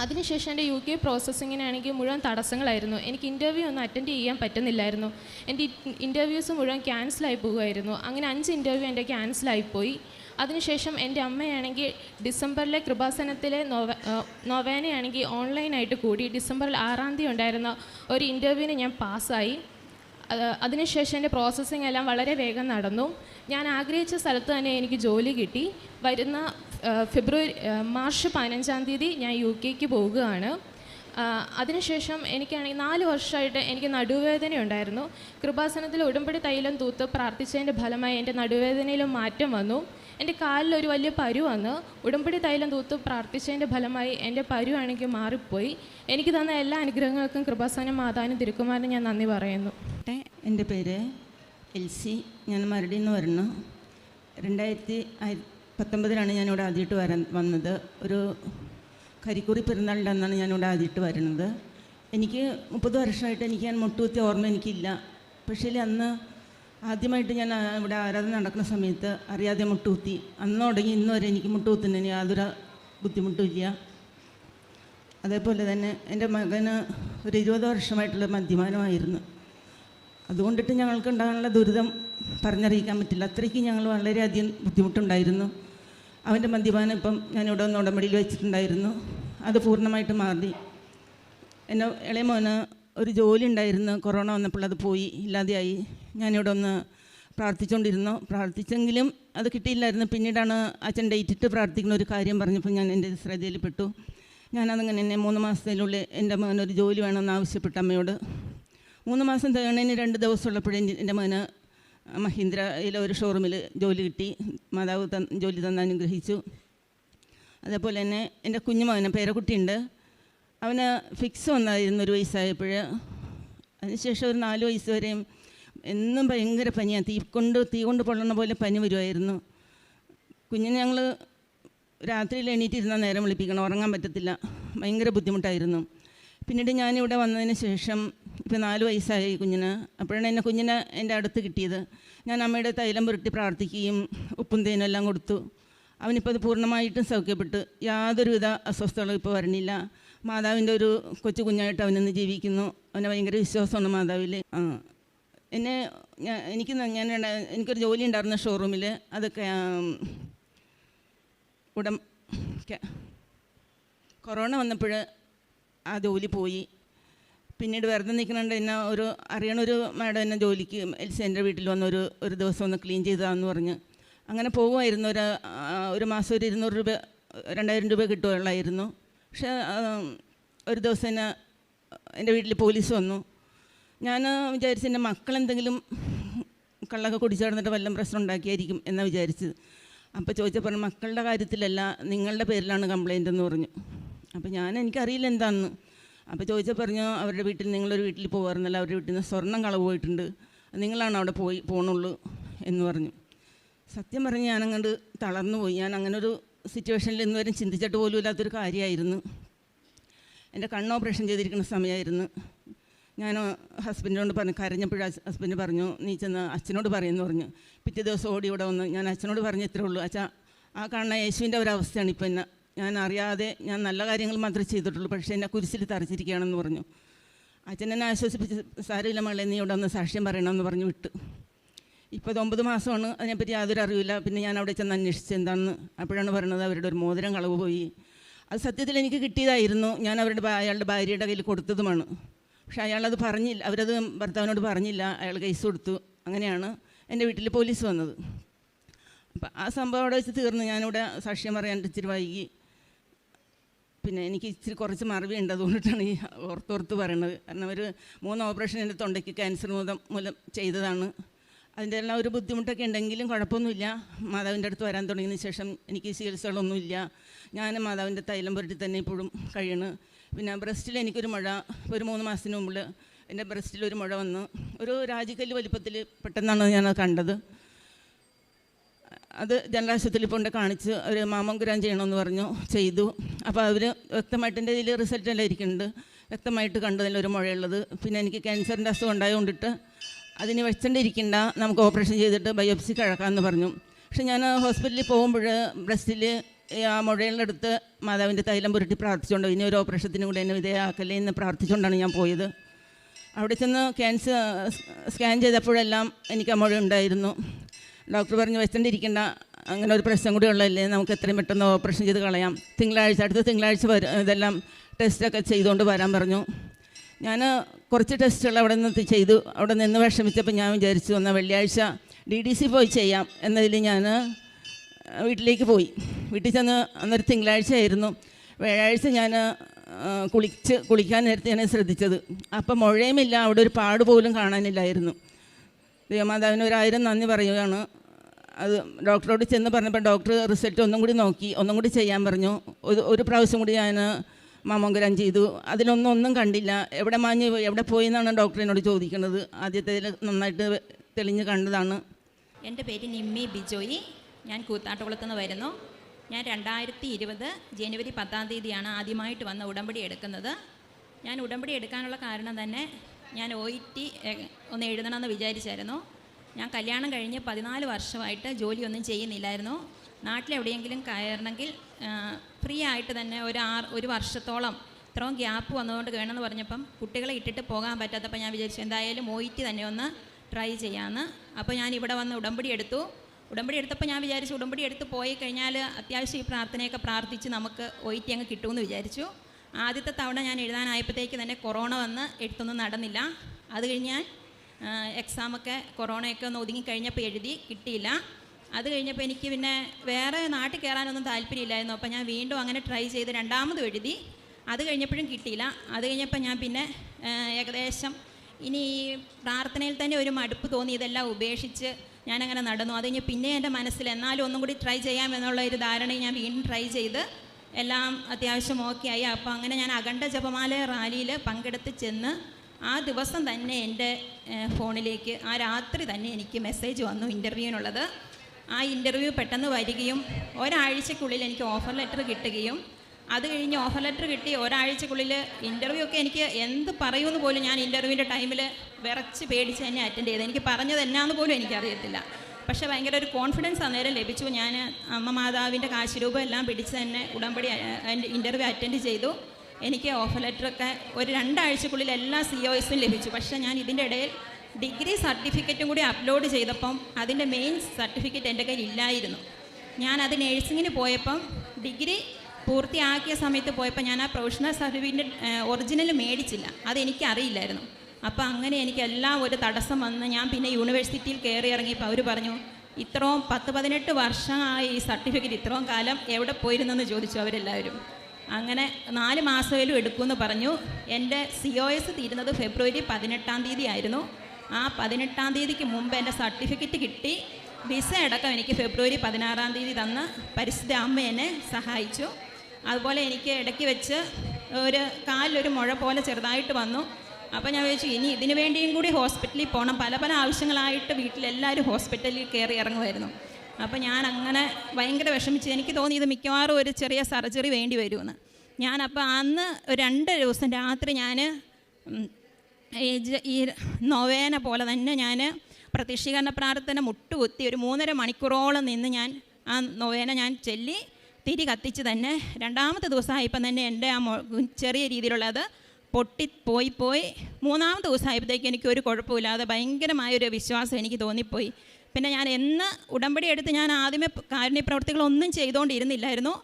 അതിനുശേഷം എന്റെ യു കെ പ്രോസസ്സിങ്ങിനാണെങ്കിൽ മുഴുവൻ തടസ്സങ്ങളായിരുന്നു. എനിക്ക് ഇന്റർവ്യൂ ഒന്നും അറ്റൻഡ് ചെയ്യാൻ പറ്റുന്നില്ലായിരുന്നു. എന്റെ ഇന്റർവ്യൂസ് മുഴുവൻ ക്യാൻസലായി പോകുമായിരുന്നു. അങ്ങനെ അഞ്ച് ഇന്റർവ്യൂ എന്റെ ക്യാൻസലായിപ്പോയി അതിനുശേഷം എന്റെ അമ്മയാണെങ്കിൽ ഡിസംബറിലെ കൃപാസനത്തിലെ നോവ നൊവേനയാണെങ്കിൽ ഓൺലൈനായിട്ട് കൂടി. ഡിസംബറിൽ ആറാം തീയതി ഉണ്ടായിരുന്ന ഒരു ഇന്റർവ്യൂവിന് ഞാൻ പാസ്സായി. അത് അതിനുശേഷം എന്റെ പ്രോസസ്സിംഗ് എല്ലാം വളരെ വേഗം നടന്നു. ഞാൻ ആഗ്രഹിച്ച സ്ഥലത്ത് തന്നെ എനിക്ക് ജോലി കിട്ടി. വരുന്ന ഫെബ്രുവരി മാർച്ച് പതിനഞ്ചാം തീയതി ഞാൻ യു കെക്ക് പോവുകയാണ്. അതിനുശേഷം എനിക്കാണെങ്കിൽ നാല് വർഷമായിട്ട് എനിക്ക് നടുവേദന ഉണ്ടായിരുന്നു. കൃപാസനത്തിൽ ഉടമ്പടി തൈലം തൂത്ത് പ്രാർത്ഥിച്ചതിന്റെ ഫലമായി എന്റെ നടുവേദനയിലും മാറ്റം വന്നു. എന്റെ കാലിൽ ഒരു വലിയ പരു വന്ന്. ഉടമ്പടി തൈലം തൂത്ത് പ്രാർത്ഥിച്ചതിന്റെ ഫലമായി എന്റെ പരു ആണെങ്കിൽ മാറിപ്പോയി. എനിക്ക് തന്ന എല്ലാ അനുഗ്രഹങ്ങൾക്കും കൃപാസനം മാതാനും തിരുക്കുമാരനും ഞാൻ നന്ദി പറയുന്നു. എന്റെ പേര് എൽസി. ഞാൻ മരടിയിൽ നിന്ന് വരുന്നു. രണ്ടായിരത്തി പത്തൊമ്പതിലാണ് ഞാനിവിടെ ആദ്യമായിട്ട് വരാൻ വന്നത്. ഒരു കരിക്കുറി പെരുന്നാളിന്റെ അന്നാണ് ഞാനിവിടെ ആദ്യമായിട്ട് വരുന്നത്. എനിക്ക് മുപ്പത് വർഷമായിട്ട് എനിക്ക് ഞാൻ മുട്ടുകുത്തിയ ഓർമ്മ എനിക്കില്ല. പക്ഷേ അന്ന് ആദ്യമായിട്ട് ഞാൻ ഇവിടെ ആരാധന നടക്കുന്ന സമയത്ത് അറിയാതെ മുട്ടുകുത്തി. അന്ന് തുടങ്ങി ഇന്ന് വരെ എനിക്ക് മുട്ടുകുത്തുന്നതിന് യാതൊരു ബുദ്ധിമുട്ടുമില്ല അതേപോലെ തന്നെ എന്റെ മകന് ഒരു ഇരുപത് വർഷമായിട്ടുള്ള മദ്യപാനമായിരുന്നു. അതുകൊണ്ടിട്ട് ഞങ്ങൾക്ക് ഉണ്ടാകാനുള്ള ദുരിതം പറഞ്ഞറിയിക്കാൻ പറ്റില്ല. അത്രയ്ക്ക് ഞങ്ങൾ വളരെയധികം ബുദ്ധിമുട്ടുണ്ടായിരുന്നു. അവന്റെ മദ്യപാനം ഇപ്പം ഞാനിവിടെ ഒന്ന് ഉടമ്പടിയിൽ വെച്ചിട്ടുണ്ടായിരുന്നു. അത് പൂർണമായിട്ട് മാറി. എന്റെ ഇളയ മോന് ഒരു ജോലി ഉണ്ടായിരുന്നു. കൊറോണ വന്നപ്പോൾ അത് പോയി ഇല്ലാതെയായി. ഞാനിവിടെ ഒന്ന് പ്രാർത്ഥിച്ചുകൊണ്ടിരുന്നു. പ്രാർത്ഥിച്ചെങ്കിലും അത് കിട്ടിയില്ലായിരുന്നു. പിന്നീടാണ് അച്ഛൻ ഡേറ്റ് ഇട്ട് പ്രാർത്ഥിക്കുന്ന ഒരു കാര്യം പറഞ്ഞപ്പോൾ ഞാൻ എന്റെ ശ്രദ്ധയിൽപ്പെട്ടു. ഞാനതങ്ങനെ എന്നെ മൂന്ന് മാസത്തിനുള്ളിൽ എന്റെ മകനൊരു ജോലി വേണമെന്ന് ആവശ്യപ്പെട്ടു അമ്മയോട്. മൂന്ന് മാസം തേണേന് രണ്ട് ദിവസമുള്ളപ്പോഴേ എന്റെ മകന് മഹീന്ദ്രയിലെ ഒരു ഷോറൂമിൽ ജോലി കിട്ടി. മാതാവ് തൻ ജോലി തന്നെ അനുഗ്രഹിച്ചു. അതേപോലെ തന്നെ എന്റെ കുഞ്ഞുമകന് പേരക്കുട്ടിയുണ്ട്. അവന് ഫിക്സ് വന്നായിരുന്നു ഒരു വയസ്സായപ്പോൾ അതിനുശേഷം ഒരു നാല് വയസ്സ് വരെയും എന്നും ഭയങ്കര പനിയാണ് തീ കൊണ്ട് തീ കൊണ്ട് പൊള്ളണ പോലെ പനി വരുമായിരുന്നു കുഞ്ഞിനെ ഞങ്ങൾ രാത്രിയിൽ എണീറ്റിരുന്നാൽ നേരം വിളിപ്പിക്കണം. ഉറങ്ങാൻ പറ്റത്തില്ല. ഭയങ്കര ബുദ്ധിമുട്ടായിരുന്നു. പിന്നീട് ഞാനിവിടെ വന്നതിന് ശേഷം ഇപ്പോൾ നാല് വയസ്സായി കുഞ്ഞിന്. അപ്പോഴാണ് എന്നെ കുഞ്ഞിനെ എന്റെ അടുത്ത് കിട്ടിയത്. ഞാൻ അമ്മയുടെ തൈലം പുരട്ടി പ്രാർത്ഥിക്കുകയും ഉപ്പും തേനും എല്ലാം കൊടുത്തു. അവനിപ്പോൾ അത് പൂർണമായിട്ടും സൗഖ്യപ്പെട്ടു യാതൊരുവിധ അസ്വസ്ഥതകളും ഇപ്പോൾ വരണില്ല. മാതാവിന്റെ ഒരു കൊച്ചു കുഞ്ഞായിട്ട് അവനിന്ന് ജീവിക്കുന്നു. അവന് ഭയങ്കര വിശ്വാസമാണ് മാതാവിൽ എന്നെ എനിക്ക് ഞാൻ എനിക്കൊരു ജോലി ഉണ്ടായിരുന്ന ഷോറൂമിൽ അതൊക്കെ ഉടം കൊറോണ വന്നപ്പോൾ ആ ജോലി പോയി. പിന്നീട് വെറുതെ നിൽക്കുന്നുണ്ട്. എന്നെ ഒരു അറിയണൊരു മാഡം എന്നെ ജോലിക്ക് എന്റെ വീട്ടിൽ വന്ന് ഒരു ഒരു ദിവസം ഒന്ന് ക്ലീൻ ചെയ്താന്ന് പറഞ്ഞ് അങ്ങനെ പോകുമായിരുന്നു. ഒരു ഒരു മാസം ഒരു ഇരുന്നൂറ് രൂപ രണ്ടായിരം രൂപ കിട്ടുകയുള്ളായിരുന്നു. പക്ഷേ ഒരു ദിവസം എന്നെ എന്റെ വീട്ടിൽ പോലീസ് വന്നു. ഞാൻ വിചാരിച്ചു എന്റെ മക്കളെന്തെങ്കിലും കള്ളൊക്കെ കുടിച്ചാടുന്നിട്ട് വല്ലതും പ്രശ്നം ഉണ്ടാക്കിയായിരിക്കും എന്നാണ് വിചാരിച്ചത്. അപ്പോൾ ചോദിച്ചപ്പോൾ മക്കളുടെ കാര്യത്തിലല്ല നിങ്ങളുടെ പേരിലാണ് കംപ്ലൈന്റ് എന്ന് പറഞ്ഞു. അപ്പോൾ ഞാൻ എനിക്കറിയില്ല എന്താണെന്ന് അപ്പോൾ ചോദിച്ചാൽ പറഞ്ഞു അവരുടെ വീട്ടിൽ നിങ്ങളൊരു വീട്ടിൽ പോകാറുന്നല്ല അവരുടെ വീട്ടിൽ നിന്ന് സ്വർണം കളവ് പോയിട്ടുണ്ട് നിങ്ങളാണ് അവിടെ പോയി പോകണുള്ളൂ എന്ന് പറഞ്ഞു. സത്യം പറഞ്ഞ് ഞാനങ്ങോട്ട് തളർന്നു പോയി. ഞാൻ അങ്ങനൊരു സിറ്റുവേഷനിൽ ഇന്ന് വരെ ചിന്തിച്ചിട്ട് പോലും ഇല്ലാത്തൊരു കാര്യമായിരുന്നു എന്റെ കണ്ണ് ഓപ്പറേഷൻ ചെയ്തിരിക്കുന്ന സമയമായിരുന്നു ഞാൻ ഹസ്ബൻഡിനോട് പറഞ്ഞു കരഞ്ഞപ്പോഴും ഹസ്ബൻഡ് പറഞ്ഞു നീ ചെന്ന് അച്ഛനോട് പറയുമെന്ന് പറഞ്ഞു. പിറ്റേ ദിവസം ഓടി ഇവിടെ വന്ന് ഞാൻ അച്ഛനോട് പറഞ്ഞു ഇത്രേ ഉള്ളൂ. അച്ഛാ ആ കാണുന്ന യേശുവിന്റെ ഒരവസ്ഥയാണ് ഇപ്പം എന്നെ ഞാൻ അറിയാതെ ഞാൻ നല്ല കാര്യങ്ങൾ മാത്രമേ ചെയ്തിട്ടുള്ളൂ. പക്ഷേ എന്നെ കുരിശിൽ തറച്ചിരിക്കുകയാണെന്ന് പറഞ്ഞു. അച്ഛൻ എന്നെ ആശ്വസിപ്പിച്ച് സാരമില്ല മകളെ നീ ഇവിടെ ഒന്ന് സാക്ഷ്യം പറയണമെന്ന് പറഞ്ഞു വിട്ടു. ഇപ്പോൾ ഒമ്പത് മാസമാണ്. അതിനെപ്പറ്റി യാതൊരു അറിവില്ല. പിന്നെ ഞാൻ അവിടെ ചെന്ന് അന്വേഷിച്ച് എന്താണെന്ന് അപ്പോഴാണ് പറയുന്നത് അവരുടെ ഒരു മോതിരം കളവ് പോയി. അത് സത്യത്തിൽ എനിക്ക് കിട്ടിയതായിരുന്നു. ഞാൻ അവരുടെ അയാളുടെ ഭാര്യയുടെ കയ്യിൽ കൊടുത്തതുമാണ്. പക്ഷെ അയാളത് പറഞ്ഞില്ല. അവരത് ഭർത്താവിനോട് പറഞ്ഞില്ല. അയാൾ കേസ് കൊടുത്തു. അങ്ങനെയാണ് എന്റെ വീട്ടിൽ പോലീസ് വന്നത്. അപ്പം ആ സംഭവം അവിടെ വെച്ച് തീർന്നു. ഞാനിവിടെ സാക്ഷ്യം പറയാൻ ഇച്ചിരി വൈകി. പിന്നെ എനിക്ക് ഇച്ചിരി കുറച്ച് മറവിയുണ്ട് അതുകൊണ്ടിട്ടാണ് ഈ ഓർത്തോർത്ത് പറയണത്. കാരണം ഒരു മൂന്ന് ഓപ്പറേഷൻ എന്റെ തൊണ്ടയ്ക്ക് ക്യാൻസർ മൂലം മൂലം ചെയ്തതാണ്. അതിന്റെ എല്ലാം ഒരു ബുദ്ധിമുട്ടൊക്കെ ഉണ്ടെങ്കിലും കുഴപ്പമൊന്നുമില്ല. മാതാവിന്റെ അടുത്ത് വരാൻ തുടങ്ങിയതിന് ശേഷം എനിക്ക് ചികിത്സകളൊന്നുമില്ല. ഞാൻ മാതാവിന്റെ തൈലം പുരട്ടി തന്നെ ഇപ്പോഴും കഴിയണ്. പിന്നെ ബ്രസ്റ്റിൽ എനിക്കൊരു മഴ ഒരു മൂന്ന് മാസത്തിന് മുമ്പിൽ എന്റെ ബ്രസ്റ്റിൽ ഒരു മുഴ വന്ന് ഒരു രാജിക്കല്ല് വലിപ്പത്തിൽ പെട്ടെന്നാണ് ഞാനത് കണ്ടത്. അത് ജനലാശുപത്രിയിൽ കൊണ്ട് കാണിച്ച് അവർ മാമോഗ്രാം ചെയ്യണമെന്ന് പറഞ്ഞു ചെയ്തു. അപ്പോൾ അവർ വ്യക്തമായിട്ട് എന്റെ ഇതിൽ റിസൾട്ട് എല്ലാം ഇരിക്കുന്നുണ്ട്. വ്യക്തമായിട്ട് കണ്ടതിൽ ഒരു മുഴയുള്ളത്. പിന്നെ എനിക്ക് ക്യാൻസറിന്റെ അസുഖം ഉണ്ടായതുകൊണ്ടിട്ട് അതിന് വെച്ചണ്ടിരിക്കണ്ട നമുക്ക് ഓപ്പറേഷൻ ചെയ്തിട്ട് ബയോപ്സി കിഴക്കാമെന്ന് പറഞ്ഞു. പക്ഷെ ഞാൻ ഹോസ്പിറ്റലിൽ പോകുമ്പോൾ ബ്രസ്റ്റിൽ ആ മുഴയുടെ അടുത്ത് മാതാവിന്റെ തൈലം പുരട്ടി പ്രാർത്ഥിച്ചുകൊണ്ട് ഇനി ഒരു ഓപ്പറേഷത്തിന് കൂടെ എന്നെ വിധേയമാക്കല്ലേ എന്ന് പ്രാർത്ഥിച്ചുകൊണ്ടാണ് ഞാൻ പോയത്. അവിടെ ചെന്ന് ക്യാൻസർ സ്കാൻ ചെയ്തപ്പോഴെല്ലാം എനിക്ക് ആ മുഴ ഉണ്ടായിരുന്നു. ഡോക്ടർ പറഞ്ഞു വെച്ചോണ്ടിരിക്കേണ്ട. അങ്ങനെ ഒരു പ്രശ്നം കൂടി ഉള്ളതല്ലേ? നമുക്ക് എത്രയും പെട്ടെന്ന് ഓപ്പറേഷൻ ചെയ്ത് കളയാം. തിങ്കളാഴ്ച അടുത്ത തിങ്കളാഴ്ച വരും ഇതെല്ലാം ടെസ്റ്റൊക്കെ ചെയ്തുകൊണ്ട് വരാൻ പറഞ്ഞു. ഞാൻ കുറച്ച് ടെസ്റ്റുകൾ അവിടെ നിന്ന് ചെയ്തു. അവിടെ നിന്ന് വിഷമിച്ചപ്പോൾ ഞാൻ വിചാരിച്ചു വന്ന വെള്ളിയാഴ്ച ഡി ഡി സി പോയി ചെയ്യാം. എന്നതിൽ ഞാൻ വീട്ടിലേക്ക് പോയി. വീട്ടിൽ ചെന്ന് അന്നൊരു തിങ്കളാഴ്ച ആയിരുന്നു വ്യാഴാഴ്ച ഞാൻ കുളിച്ച് കുളിക്കാൻ നേരത്തെ നേരത്തെയാണ് ശ്രദ്ധിച്ചത്. അപ്പം മുഴയുമില്ല. അവിടെ ഒരു പാട് പോലും കാണാനില്ലായിരുന്നു. ദേവമാതാവിന് ഒരായിരം നന്ദി പറയുകയാണ്. അത് ഡോക്ടറോട് ചെന്ന് പറഞ്ഞപ്പോൾ ഡോക്ടർ റിസൾട്ട് ഒന്നും കൂടി നോക്കി ഒന്നും കൂടി ചെയ്യാൻ പറഞ്ഞു. ഒരു ഒരു പ്രാവശ്യം കൂടി ഞാൻ മാമോഗ്രാം ചെയ്തു. അതിനൊന്നും ഒന്നും കണ്ടില്ല. എവിടെ മാഞ്ഞ് എവിടെ പോയി എന്നാണ് ഡോക്ടറിനോട് ചോദിക്കുന്നത്. ആദ്യത്തെ നന്നായിട്ട് തെളിഞ്ഞ് കണ്ടതാണ്. എന്റെ പേര് നിമ്മി ബിജോയി. ഞാൻ കൂത്താട്ടുകുളത്ത് നിന്ന് വരുന്നു. ഞാൻ രണ്ടായിരത്തി ഇരുപത് ജനുവരി പത്താം തീയതിയാണ് ആദ്യമായിട്ട് വന്ന ഉടമ്പടി എടുക്കുന്നത്. ഞാൻ ഉടമ്പടി എടുക്കാനുള്ള കാരണം തന്നെ ഞാൻ ഒ ഇ ടി ഒന്ന് എഴുതണമെന്ന് വിചാരിച്ചായിരുന്നു. ഞാൻ കല്യാണം കഴിഞ്ഞ് പതിനാല് വർഷമായിട്ട് ജോലിയൊന്നും ചെയ്യുന്നില്ലായിരുന്നു. നാട്ടിലെവിടെയെങ്കിലും കയറണമെങ്കിൽ ഫ്രീ ആയിട്ട് തന്നെ ഒരു ആറ് ഒരു വർഷത്തോളം ഇത്രയും ഗ്യാപ്പ് വന്നതുകൊണ്ട് വേണമെന്ന് പറഞ്ഞപ്പം കുട്ടികളെ ഇട്ടിട്ട് പോകാൻ പറ്റാത്തപ്പോൾ ഞാൻ വിചാരിച്ചു എന്തായാലും ഒ ടി തന്നെ ഒന്ന് ട്രൈ ചെയ്യാമെന്ന് അപ്പോൾ ഞാൻ ഇവിടെ വന്ന് ഉടമ്പടി എടുത്തു. ഉടമ്പടി എടുത്തപ്പോൾ ഞാൻ വിചാരിച്ചു ഉടമ്പടി എടുത്ത് പോയി കഴിഞ്ഞാൽ അത്യാവശ്യം ഈ പ്രാർത്ഥനയൊക്കെ പ്രാർത്ഥിച്ച് നമുക്ക് ഒ ടി അങ്ങ് കിട്ടുമെന്ന് വിചാരിച്ചു. ആദ്യത്തെ തവണ ഞാൻ എഴുതാനായപ്പോഴത്തേക്ക് തന്നെ കൊറോണ വന്ന് എഴുത്തൊന്നും നടന്നില്ല. അത് കഴിഞ്ഞ് ഞാൻ എക്സാമൊക്കെ കൊറോണയൊക്കെ ഒന്ന് ഒതുങ്ങി കഴിഞ്ഞപ്പോൾ എഴുതി കിട്ടിയില്ല. അത് കഴിഞ്ഞപ്പോൾ എനിക്ക് പിന്നെ വേറെ നാട്ടിൽ കയറാനൊന്നും താല്പര്യമില്ലായിരുന്നു. അപ്പോൾ ഞാൻ വീണ്ടും അങ്ങനെ ട്രൈ ചെയ്ത് രണ്ടാമതും എഴുതി. അത് കഴിഞ്ഞപ്പോഴും കിട്ടിയില്ല. അത് കഴിഞ്ഞപ്പോൾ ഞാൻ പിന്നെ ഏകദേശം ഇനി ഈ പ്രാർത്ഥനയിൽ തന്നെ ഒരു മടുപ്പ് തോന്നി. ഇതെല്ലാം ഉപേക്ഷിച്ച് ഞാനങ്ങനെ നടന്നു. അത് കഴിഞ്ഞ് പിന്നെ എന്റെ മനസ്സിൽ എന്നാലും ഒന്നും കൂടി ട്രൈ ചെയ്യാമെന്നുള്ള ഒരു ധാരണയും ഞാൻ വീണ്ടും ട്രൈ ചെയ്ത് എല്ലാം അത്യാവശ്യം ഓക്കെ ആയി. അപ്പോൾ അങ്ങനെ ഞാൻ അഖണ്ഡ ജപമാല റാലിയിൽ പങ്കെടുത്ത് ചെന്ന് ആ ദിവസം തന്നെ എന്റെ ഫോണിലേക്ക് ആ രാത്രി തന്നെ എനിക്ക് മെസ്സേജ് വന്നു ഇന്റർവ്യൂവിനുള്ളത് ആ ഇന്റർവ്യൂ പെട്ടെന്ന് വരികയും ഒരാഴ്ചക്കുള്ളിൽ എനിക്ക് ഓഫർ ലെറ്റർ കിട്ടുകയും അത് കഴിഞ്ഞ് ഓഫർ ലെറ്റർ കിട്ടി ഒരാഴ്ചക്കുള്ളിൽ ഇന്റർവ്യൂ ഒക്കെ എനിക്ക് എന്ത് പറയുമെന്ന് പോലും ഞാൻ ഇന്റർവ്യൂവിന്റെ ടൈമിൽ വിറച്ച് പേടിച്ച് തന്നെ അറ്റൻഡ് ചെയ്ത്. എനിക്ക് പറഞ്ഞത് എന്നാന്ന് പോലും എനിക്കറിയത്തില്ല. പക്ഷേ ഭയങ്കര ഒരു കോൺഫിഡൻസ് അന്നേരം ലഭിച്ചു. ഞാൻ അമ്മ മാതാവിന്റെ കാശിരൂപം എല്ലാം പിടിച്ച് തന്നെ ഉടമ്പടി ഇന്റർവ്യൂ അറ്റൻഡ് ചെയ്തു. എനിക്ക് ഓഫർ ലെറ്ററൊക്കെ ഒരു രണ്ടാഴ്ചക്കുള്ളിൽ എല്ലാ സി ഒ എസും ലഭിച്ചു. പക്ഷേ ഞാൻ ഇതിന്റെ ഇടയിൽ ഡിഗ്രി സർട്ടിഫിക്കറ്റും കൂടി അപ്ലോഡ് ചെയ്തപ്പം അതിന്റെ മെയിൻ സർട്ടിഫിക്കറ്റ് എന്റെ കയ്യിൽ ഇല്ലായിരുന്നു. ഞാൻ അത് നേഴ്സിങ്ങിന് പോയപ്പം ഡിഗ്രി പൂർത്തിയാക്കിയ സമയത്ത് പോയപ്പോൾ ഞാൻ ആ പ്രൊഫഷണൽ സർട്ടിഫിക്കറ്റ് ഒറിജിനൽ മേടിച്ചില്ല. അതെനിക്ക് അറിയില്ലായിരുന്നു. അപ്പോൾ അങ്ങനെ എനിക്കെല്ലാം ഒരു തടസ്സം വന്ന് ഞാൻ പിന്നെ യൂണിവേഴ്സിറ്റിയിൽ കയറി ഇറങ്ങിയപ്പോൾ അവർ പറഞ്ഞു ഇത്രയും പത്ത് പതിനെട്ട് വർഷമായി ഈ സർട്ടിഫിക്കറ്റ് ഇത്രയും കാലം എവിടെ പോയിരുന്നെന്ന് ചോദിച്ചു അവരെല്ലാവരും. അങ്ങനെ നാല് മാസമേലും എടുക്കുമെന്ന് പറഞ്ഞു. എന്റെ സി ഒ എസ് തീരുന്നത് ഫെബ്രുവരി പതിനെട്ടാം തീയതി ആയിരുന്നു. ആ പതിനെട്ടാം തീയതിക്ക് മുമ്പ് എന്റെ സർട്ടിഫിക്കറ്റ് കിട്ടി. വിസ അടക്കം എനിക്ക് ഫെബ്രുവരി പതിനാറാം തീയതി തന്ന് പരിസ്ഥിതി അമ്മ എന്നെ സഹായിച്ചു. അതുപോലെ എനിക്ക് ഇടയ്ക്ക് വെച്ച് ഒരു കാലിലൊരു മുഴ പോലെ ചെറുതായിട്ട് വന്നു. അപ്പോൾ ഞാൻ ചോദിച്ചു ഇനി ഇതിന് വേണ്ടിയും കൂടി ഹോസ്പിറ്റലിൽ പോകണം പല പല ആവശ്യങ്ങളായിട്ട് വീട്ടിലെല്ലാവരും ഹോസ്പിറ്റലിൽ കയറി ഇറങ്ങുമായിരുന്നു. അപ്പോൾ ഞാൻ അങ്ങനെ ഭയങ്കര വിഷമിച്ചു എനിക്ക് തോന്നി ഇത് മിക്കവാറും ഒരു ചെറിയ സർജറി വേണ്ടി വരുമെന്ന്. ഞാനപ്പോൾ അന്ന് രണ്ട് ദിവസം രാത്രി ഞാൻ ഈ നോവേന പോലെ തന്നെ ഞാൻ പ്രത്യക്ഷീകരണ പ്രാർത്ഥന മുട്ടുകുത്തി ഒരു മൂന്നര മണിക്കൂറോളം നിന്ന് ഞാൻ ആ നൊവേന ഞാൻ ചെല്ലി തിരി കത്തിച്ച് തന്നെ രണ്ടാമത്തെ ദിവസമായപ്പം തന്നെ എന്റെ ആ ചെറിയ രീതിയിലുള്ളത് പൊട്ടി പോയി. പോയി മൂന്നാമത്തെ ദിവസമായപ്പോഴത്തേക്ക് എനിക്ക് ഒരു കുഴപ്പമില്ലാതെ ഭയങ്കരമായൊരു വിശ്വാസം എനിക്ക് തോന്നിപ്പോയി. പിന്നെ ഞാൻ എന്ന് ഉടമ്പടി എടുത്ത് ഞാൻ ആദ്യമേ കാരുണ്യ പ്രവർത്തികളൊന്നും ചെയ്തുകൊണ്ടിരുന്നില്ലായിരുന്നു.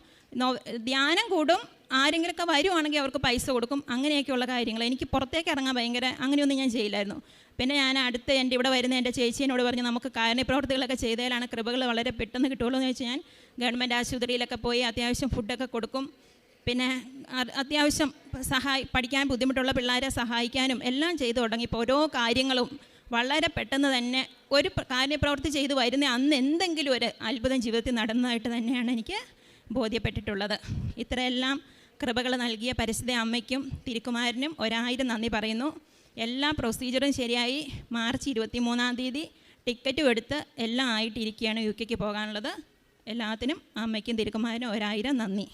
ധ്യാനം കൂടും ആരെങ്കിലുമൊക്കെ വരുവാണെങ്കിൽ അവർക്ക് പൈസ കൊടുക്കും അങ്ങനെയൊക്കെയുള്ള കാര്യങ്ങൾ. എനിക്ക് പുറത്തേക്ക് ഇറങ്ങാൻ ഭയങ്കര അങ്ങനെയൊന്നും ഞാൻ ചെയ്യില്ലായിരുന്നു. പിന്നെ ഞാൻ അടുത്ത് എന്റെ ഇവിടെ വരുന്ന എന്റെ ചേച്ചീനോട് പറഞ്ഞ് നമുക്ക് കാരുണ്യ പ്രവർത്തികളൊക്കെ ചെയ്തതിലാണ് കൃപകൾ വളരെ പെട്ടെന്ന് കിട്ടുള്ളൂ എന്ന് വെച്ചാൽ ഞാൻ ഗവൺമെന്റ് ആശുപത്രിയിലൊക്കെ പോയി അത്യാവശ്യം ഫുഡൊക്കെ കൊടുക്കും. പിന്നെ അത്യാവശ്യം സഹായി പഠിക്കാൻ ബുദ്ധിമുട്ടുള്ള പിള്ളേരെ സഹായിക്കാനും എല്ലാം ചെയ്തു തുടങ്ങിയപ്പോൾ ഓരോ കാര്യങ്ങളും വളരെ പെട്ടെന്ന് തന്നെ ഒരു പ്ര- കാര്യപ്രവൃത്തി ചെയ്തു വരുന്ന അന്ന് എന്തെങ്കിലും ഒരു അത്ഭുതം ജീവിതത്തിൽ നടന്നതായിട്ട് തന്നെയാണ് എനിക്ക് ബോധ്യപ്പെട്ടിട്ടുള്ളത്. ഇത്രയെല്ലാം കൃപകൾ നൽകിയ പരിസ്ഥിതി അമ്മയ്ക്കും തിരുക്കുമാരനും ഒരായിരം നന്ദി പറയുന്നു. എല്ലാ പ്രൊസീജിയറും ശരിയായി. മാർച്ച് ഇരുപത്തി മൂന്നാം തീയതി ടിക്കറ്റും എടുത്ത് എല്ലാം ആയിട്ടിരിക്കുകയാണ് യു കെക്ക് പോകാനുള്ളത്. എല്ലാത്തിനും അമ്മയ്ക്കും തിരുക്കുമാരനും ഒരായിരം നന്ദി.